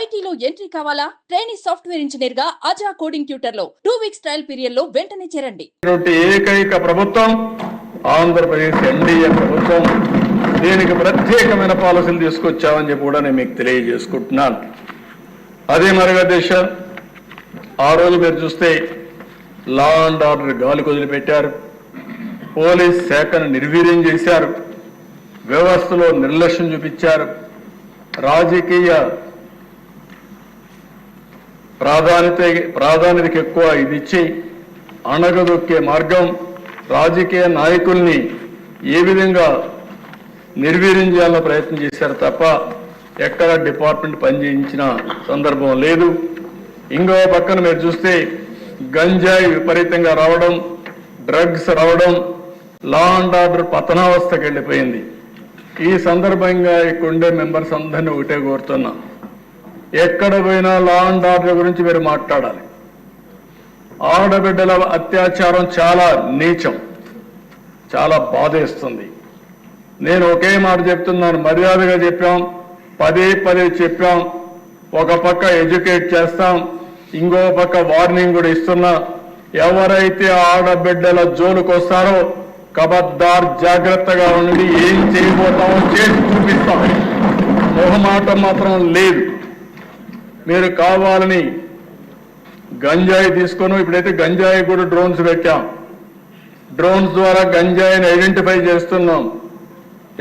ఐటీలో ఎంట్రీ కావాలా? Training software ఇంజనీర్గా అజా కోడింగ్ ట్యూటర్లో టూ వీక్స్ ట్రయల్ పీరియడ్లో వెంటనే చేరండి. ఏకైక ప్రభుత్వం ఆంధ్రప్రదేశ్ ఎన్డీఏ ప్రభుత్వం దీనికి ప్రత్యేకమైన పాలసీలు తీసుకొచ్చామని చెప్పి కూడా నేను మీకు తెలియజేసుకుంటున్నాను. అదే మరుగా దేశ ఆ రోజు మీరు చూస్తే లా అండ్ ఆర్డర్ గాలి కుదిలిపెట్టారు పోలీస్ శాఖను నిర్వీర్యం చేశారు. వ్యవస్థలో నిర్లక్ష్యం చూపించారు. రాజకీయ ప్రాధాన్యత ప్రాధాన్యతకి ఎక్కువ ఇది ఇచ్చి అణగదొక్కే మార్గం రాజకీయ నాయకుల్ని ఏ విధంగా నిర్వీర్యం చేయాలో ప్రయత్నం చేశారు తప్ప ఎక్కడ డిపార్ట్మెంట్ పనిచేయించిన సందర్భం లేదు. ఇంకో పక్కన మీరు చూస్తే గంజాయి విపరీతంగా రావడం డ్రగ్స్ రావడం లా అండ్ ఆర్డర్ పతనావస్థకి వెళ్ళిపోయింది ఈ సందర్భంగా ఇక్కడ ఉండే మెంబర్స్ అందరినీ ఒకటే కోరుతున్నా. ఎక్కడ పోయినా లా అండ్ ఆర్డర్ గురించి మీరు మాట్లాడాలి. ఆడబిడ్డల అత్యాచారం చాలా నీచం చాలా బాధేస్తుంది. నేను ఒకే మాట చెప్తున్నాను మర్యాదగా చెప్పాం పదే పదే చెప్పాం ఒక పక్క ఎడ్యుకేట్ చేస్తాం ఇంకో పక్క వార్నింగ్ కూడా ఇస్తున్నా. ఎవరైతే ఆడబిడ్డల జోలుకు వస్తారో కబద్దార్ జాగ్రత్తగా ఉండి ఏం చేయబోతామో చేసి చూపిస్తాం. మొహమాటం మాత్రం లేదు. మీరు కావాలని గంజాయి తీసుకొని ఇప్పుడైతే గంజాయి కూడా డ్రోన్స్ పెట్టాం. డ్రోన్స్ ద్వారా గంజాయిని ఐడెంటిఫై చేస్తున్నాం.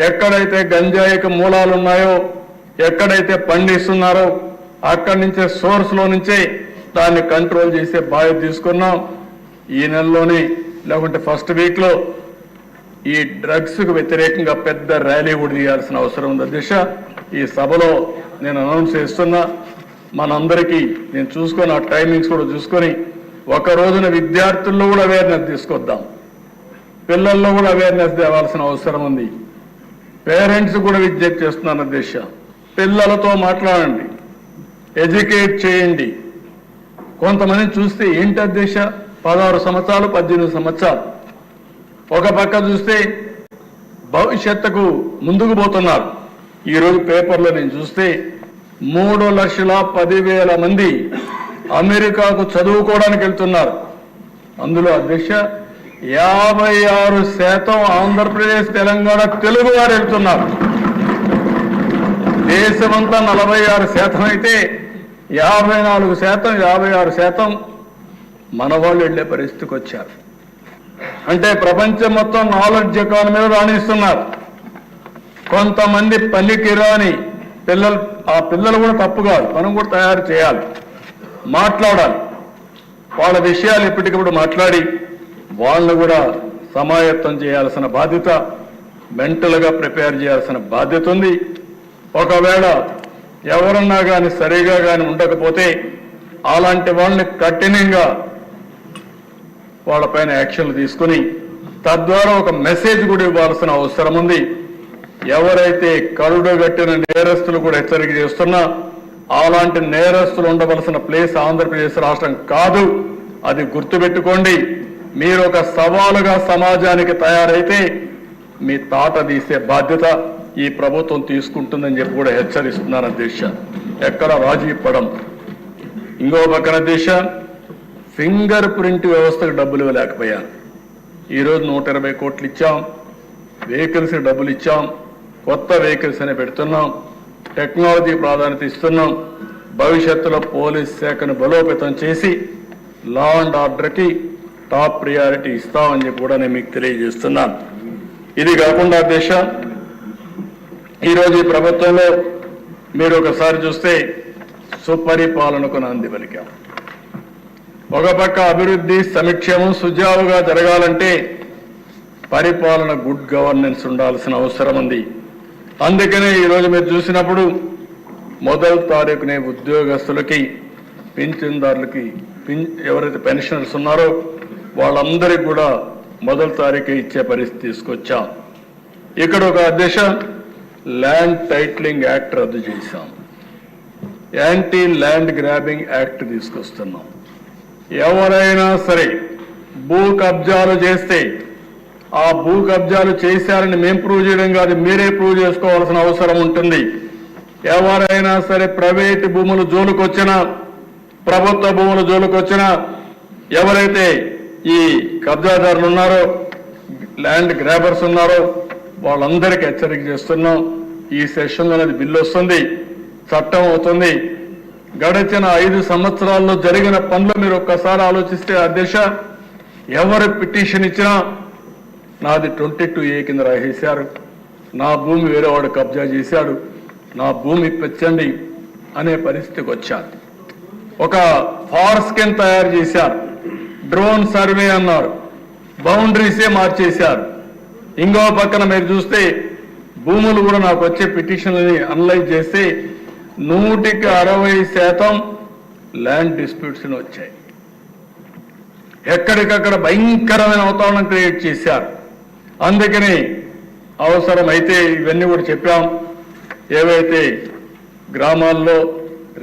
ఎక్కడైతే గంజాయికి మూలాలు ఉన్నాయో ఎక్కడైతే పండిస్తున్నారో అక్కడి నుంచే సోర్స్లో నుంచే దాన్ని కంట్రోల్ చేసే బాధ్యత తీసుకున్నాం. ఈ నెలలోనే లేకుంటే ఫస్ట్ వీక్లో ఈ డ్రగ్స్కు వ్యతిరేకంగా పెద్ద ర్యాలీ కూడా తీయాల్సిన అవసరం ఉంది. దిశ ఈ సభలో నేను అనౌన్స్ చేస్తున్నా. మనందరికీ నేను చూసుకొని ఆ టైమింగ్స్ కూడా చూసుకొని ఒక రోజున విద్యార్థుల్లో కూడా అవేర్నెస్ తీసుకొద్దాం. పిల్లల్లో కూడా అవేర్నెస్ తేవాల్సిన అవసరం ఉంది. పేరెంట్స్ కూడా విజ్ఞప్తి చేస్తున్నాను దిశ. పిల్లలతో మాట్లాడండి. ఎడ్యుకేట్ చేయండి. కొంతమంది చూస్తే ఏంటి అధ్యక్ష పదహారు సంవత్సరాలు పద్దెనిమిది సంవత్సరాలు. ఒక పక్క చూస్తే భవిష్యత్తుకు ముందుకు పోతున్నారు. ఈరోజు పేపర్లో నేను చూస్తే మూడు లక్షల పదివేల మంది అమెరికాకు చదువుకోవడానికి వెళ్తున్నారు. అందులో అధ్యక్ష యాభై ఆరు శాతం ఆంధ్రప్రదేశ్ తెలంగాణ తెలుగు వారు వెళ్తున్నారు. దేశమంతా నలభై ఆరు శాతం అయితే యాభై నాలుగు శాతం యాభై ఆరు శాతం మన వాళ్ళు వెళ్ళే పరిస్థితికి వచ్చారు. అంటే ప్రపంచం మొత్తం నాలెడ్జ్ ఎకానమీలో రాణిస్తున్నారు. కొంతమంది పనికిరాని పిల్లలు ఆ పిల్లలు కూడా తప్పు కాదు. మనం కూడా తయారు చేయాలి. మాట్లాడాలి. వాళ్ళ విషయాలు ఎప్పటికప్పుడు మాట్లాడి వాళ్ళని కూడా సమాయత్తం చేయాల్సిన బాధ్యత మెంటల్గా ప్రిపేర్ చేయాల్సిన బాధ్యత ఉంది. ఒకవేళ ఎవరన్నా కానీ సరిగా కానీ ఉండకపోతే అలాంటి వాళ్ళని కఠినంగా వాళ్ళపైన యాక్షన్లు తీసుకుని తద్వారా ఒక మెసేజ్ కూడా ఇవ్వాల్సిన అవసరం ఉంది. ఎవరైతే కరుడుగట్టిన నేరస్తులు కూడా హెచ్చరిక చేస్తున్నా అలాంటి నేరస్తులు ఉండవలసిన ప్లేస్ ఆంధ్రప్రదేశ్ రాష్ట్రం కాదు. అది గుర్తుపెట్టుకోండి మీరు ఒక సవాలుగా సమాజానికి తయారైతే మీ తాట తీసే బాధ్యత ఈ ప్రభుత్వం తీసుకుంటుందని చెప్పి కూడా హెచ్చరిస్తున్నారు అధ్యక్ష. ఎక్కడ రాజీ పడం ఇంకో పక్కన అధ్యక్ష ఫింగర్ ప్రింట్ వ్యవస్థకు డబ్బులు ఇవ్వలేకపోయారు. ఈరోజు నూట ఇరవై కోట్లు ఇచ్చాం వెహికల్స్కి డబ్బులు ఇచ్చాం కొత్త వెహికల్స్ అని పెడుతున్నాం. టెక్నాలజీ ప్రాధాన్యత ఇస్తున్నాం. భవిష్యత్తులో పోలీస్ శాఖను బలోపేతం చేసి లా అండ్ ఆర్డర్కి టాప్ ప్రియారిటీ ఇస్తామని చెప్పి కూడా నేను మీకు తెలియజేస్తున్నాను ఇది కాకుండా దేశ ఈరోజు ఈ ప్రభుత్వంలో మీరు ఒకసారి చూస్తే సుపరిపాలనకు నాంది పలికాం. ఒక పక్క అభివృద్ధి సమీక్షము సుజావుగా జరగాలంటే పరిపాలన గుడ్ గవర్నెన్స్ ఉండాల్సిన అవసరం ఉంది. అందుకనే ఈరోజు మీరు చూసినప్పుడు మొదటి తారీఖునే ఉద్యోగస్తులకి పింఛన్దారులకి ఎవరైతే పెన్షనర్స్ ఉన్నారో వాళ్ళందరికీ కూడా మొదటి తారీఖు ఇచ్చే పరిస్థితి తీసుకొచ్చాం. ఇక్కడ ఒక దశ ల్యాండ్ టైట్లింగ్ యాక్ట్ రద్దు చేశాం. యాంటీ ల్యాండ్ గ్రాబింగ్ యాక్ట్ తీసుకొస్తున్నాం. ఎవరైనా సరే భూ కబ్జాలు చేస్తే ఆ భూ కబ్జాలు చేశారని మేం ప్రూవ్ చేయడం కాదు మీరే ప్రూవ్ చేసుకోవాల్సిన అవసరం ఉంటుంది. ఎవరైనా సరే ప్రైవేట్ భూములు జోలుకొచ్చినా ప్రభుత్వ భూములు జోలుకొచ్చినా ఎవరైతే ఈ కబ్జాదారులు ఉన్నారో ల్యాండ్ గ్రాబర్స్ ఉన్నారో వాళ్ళందరికీ హెచ్చరిక చేస్తున్నాం. ఈ సెషన్లో అనేది బిల్లు వస్తుంది చట్టం అవుతుంది. గడిచిన ఐదు సంవత్సరాల్లో జరిగిన పనులు మీరు ఒక్కసారి ఆలోచిస్తే అధ్యక్ష ఎవరు పిటిషన్ ఇచ్చినా నాది ట్వంటీ టూ ఏ కింద రాసేశారు. నా భూమి వేరేవాడు కబ్జా చేశాడు. నా భూమి పెంచండి అనే పరిస్థితికి వచ్చారు. ఒక ఫార్స్ కింద తయారు చేశారు. డ్రోన్ సర్వే అన్నారు. బౌండరీసే మార్చేశారు. ఇంకో పక్కన మీరు చూస్తే భూములు కూడా నాకు వచ్చే పిటిషన్లని అనలైజ్ చేస్తే నూటికి అరవై శాతం ల్యాండ్ డిస్ప్యూట్స్ వచ్చాయి. ఎక్కడికక్కడ భయంకరమైన వాతావరణం క్రియేట్ చేశారు. అందుకని అవసరమైతే ఇవన్నీ కూడా చెప్పాం. ఏవైతే గ్రామాల్లో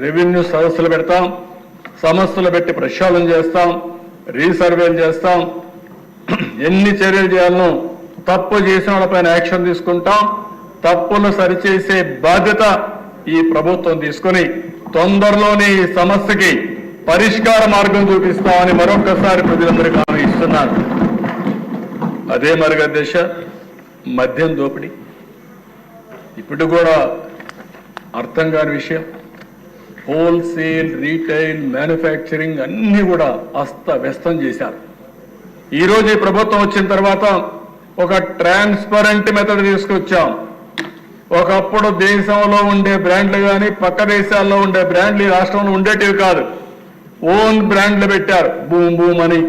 రెవెన్యూ సదస్సులు పెడతాం సమస్యలు పెట్టి ప్రక్షాళన చేస్తాం రీసర్వేలు చేస్తాం ఎన్ని చర్యలు చేయాలనో తప్పు చేసిన వాళ్ళపైన యాక్షన్ తీసుకుంటాం. తప్పులు సరిచేసే బాధ్యత ఈ ప్రభుత్వం తీసుకొని తొందరలోనే ఈ సమస్యకి పరిష్కార మార్గం చూపిస్తామని మరొకసారి ప్రజలందరికీ హామీ ఇస్తున్నాను. అదే మార్గదర్శ మద్యం దోపిడీ. ఇప్పుడు కూడా అర్థం కాని విషయం. హోల్సేల్ రీటైల్ మ్యానుఫ్యాక్చరింగ్ అన్నీ కూడా అస్తవ్యస్తం చేశారు. ఈరోజు ఈ ప్రభుత్వం వచ్చిన తర్వాత ఒక ట్రాన్స్పరెంట్ మెథడ్ తీసుకొచ్చాం. ఒకప్పుడు దేశంలో ఉండే బ్రాండ్లు కానీ పక్క దేశాల్లో ఉండే బ్రాండ్లు ఈ రాష్ట్రంలో ఉండేటివి కాదు. ఓన్ బ్రాండ్లు పెట్టారు. బూమ్ బూమ్ అని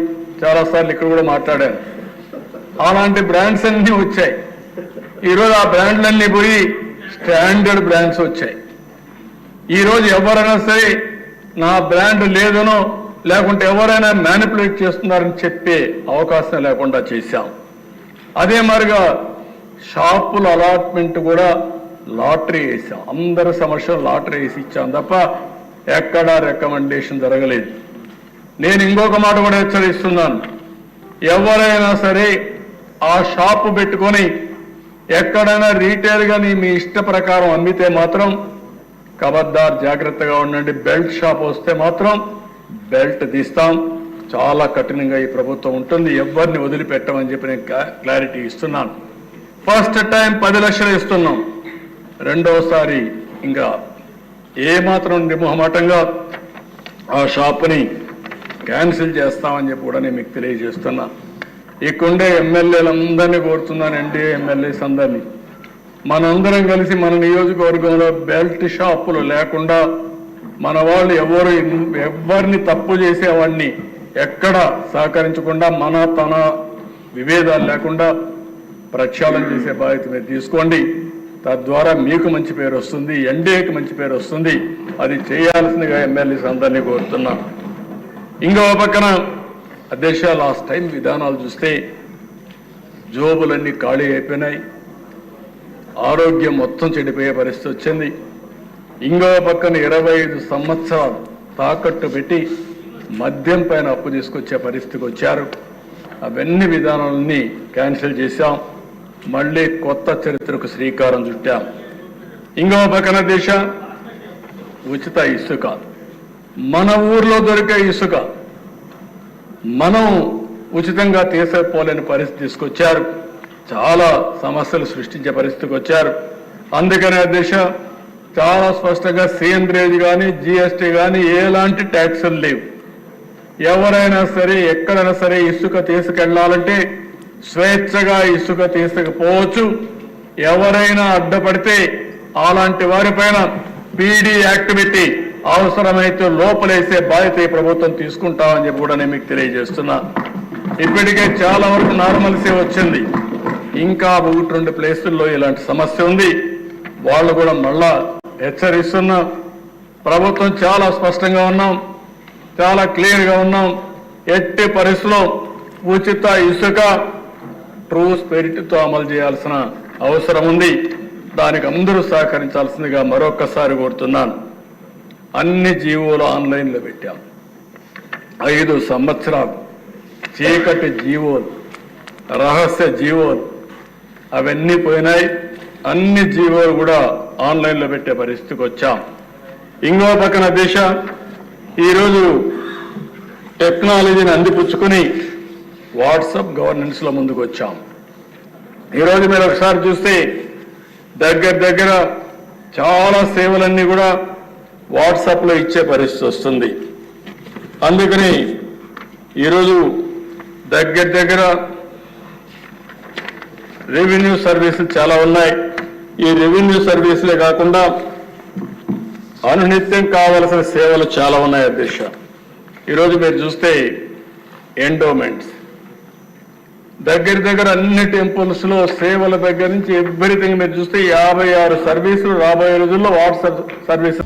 చాలాసార్లు ఇక్కడ కూడా మాట్లాడాను. అలాంటి బ్రాండ్స్ అన్నీ వచ్చాయి. ఈరోజు ఆ బ్రాండ్లన్నీ పోయి స్టాండర్డ్ బ్రాండ్స్ వచ్చాయి. ఈరోజు ఎవరైనా సరే నా బ్రాండ్ లేదనో లేకుంటే ఎవరైనా మ్యానిపులేట్ చేస్తున్నారని చెప్పే అవకాశం లేకుండా చేశాం. అదే మరిగా షాపుల అలాట్మెంట్ కూడా లాటరీ వేసాం అందరి సమస్యలు లాటరీ వేసి ఇచ్చాం తప్ప ఎక్కడా రికమెండేషన్ జరగలేదు. నేను ఇంకొక మాట కూడా హెచ్చరిస్తున్నాను. ఎవరైనా సరే ఆ షాపు పెట్టుకొని ఎక్కడైనా రీటైల్ మీ ఇష్ట ప్రకారం అమ్మితే మాత్రం కబద్దార్ జాగ్రత్తగా ఉండండి. బెల్ట్ షాప్ వస్తే మాత్రం బెల్ట్ తీస్తాం. చాలా కఠినంగా ఈ ప్రభుత్వం ఉంటుంది. ఎవరిని వదిలిపెట్టమని చెప్పి నేను క్లా- క్లారిటీ ఇస్తున్నాను. ఫస్ట్ టైం పది లక్షలు ఇస్తున్నాం. రెండోసారి ఇంకా ఏ మాత్రం నిర్మోహమాటంగా ఆ షాప్ని క్యాన్సిల్ చేస్తామని చెప్పి కూడా నేను మీకు తెలియజేస్తున్నాను ఇక్కడుండే ఎమ్మెల్యేలందరినీ కోరుతున్నాను ఎన్డీఏ ఎమ్మెల్యేస్ అందరినీ మనందరం కలిసి మన నియోజకవర్గంలో బెల్ట్ షాపులు లేకుండా మన వాళ్ళు ఎవరు ఎవరిని తప్పు చేసేవాడిని ఎక్కడ సహకరించకుండా మన తన విభేదాలు లేకుండా ప్రక్షాళన చేసే బాధ్యత మీరు తీసుకోండి. తద్వారా మీకు మంచి పేరు వస్తుంది ఎన్డీఏకి మంచి పేరు వస్తుంది. అది చేయాల్సిందిగా ఎమ్మెల్యేస్ అందరినీ కోరుతున్నాను. ఇంకో పక్కన అధ్యక్ష లాస్ట్ టైం విధానాలు చూస్తే జోబులన్నీ ఖాళీ అయిపోయినాయి. ఆరోగ్యం మొత్తం చెడిపోయే పరిస్థితి వచ్చింది. ఇంకో పక్కన ఇరవై ఐదు సంవత్సరాలు తాకట్టు పెట్టి మద్యం పైన అప్పు తీసుకొచ్చే పరిస్థితికి వచ్చారు. అవన్నీ విధానాలన్నీ క్యాన్సిల్ చేశాం. మళ్ళీ కొత్త చరిత్రకు శ్రీకారం చుట్టాం. ఇంకో పక్కన దేశ ఉచిత ఇసుక. మన ఊర్లో దొరికే ఇసుక మనం ఉచితంగా తీసుకోలేని పరిస్థితి తీసుకొచ్చారు. చాలా సమస్యలు సృష్టించే పరిస్థితికి వచ్చారు. అందుకనే దిశ చాలా స్పష్టంగా సేంద్రేజ్ కానీ జిఎస్టీ కానీ ఎలాంటి ట్యాక్సులు లేవు. ఎవరైనా సరే ఎక్కడైనా సరే ఇసుక తీసుకెళ్ళాలంటే స్వేచ్ఛగా ఇసుక తీసుకుపోవచ్చు. ఎవరైనా అడ్డపడితే అలాంటి వారిపైన పీడీ యాక్ట్ పెట్టి అవసరమైతే లోపలేసే బాధ్యత ఈ ప్రభుత్వం తీసుకుంటామని చెప్పి కూడా నేను మీకు తెలియజేస్తున్నా. ఇప్పటికే చాలా వరకు నార్మల్సీ వచ్చింది. ఇంకా ఒకటి రెండు ప్లేసుల్లో ఇలాంటి సమస్య ఉంది. వాళ్ళు కూడా మళ్ళా హెచ్చరిస్తున్నాం. ప్రభుత్వం చాలా స్పష్టంగా ఉన్నాం. చాలా క్లియర్గా ఉన్నాం. ఎట్టి పరిస్థితుల్లో ఉచిత ఇసుక ట్రూ స్పిరిట్తో అమలు చేయాల్సిన అవసరం ఉంది. దానికి అందరూ సహకరించాల్సిందిగా మరొక్కసారి కోరుతున్నాను. అన్ని జీవోలు ఆన్లైన్లో పెట్టాం. ఐదు సంవత్సరాలు చీకటి జీవోలు రహస్య జీవోలు అవన్నీ పోయినాయి. అన్ని జీవోలు కూడా ఆన్లైన్లో పెట్టే పరిస్థితికి వచ్చాం. ఇంకో పక్కన దిశ ఈరోజు టెక్నాలజీని అందిపుచ్చుకుని వాట్సప్ గవర్నెన్స్లో ముందుకు వచ్చాం. ఈరోజు మీరు ఒకసారి చూస్తే దగ్గర దగ్గర చాలా సేవలన్నీ కూడా వాట్సాప్లో ఇచ్చే పరిస్థితి వస్తుంది. అందుకని ఈరోజు దగ్గర దగ్గర రెవెన్యూ సర్వీసులు చాలా ఉన్నాయి. ఈ రెవెన్యూ సర్వీసులే కాకుండా అనునిత్యం కావలసిన సేవలు చాలా ఉన్నాయి అధ్యక్ష. ఈరోజు మీరు చూస్తే ఎండోమెంట్స్. దగ్గర దగ్గర అన్ని టెంపుల్స్లో సేవల దగ్గర నుంచి ఎవ్రీథింగ్ మీరు చూస్తే యాభై ఆరు సర్వీసులు రాబోయే రోజుల్లో వాట్సాప్ సర్వీస్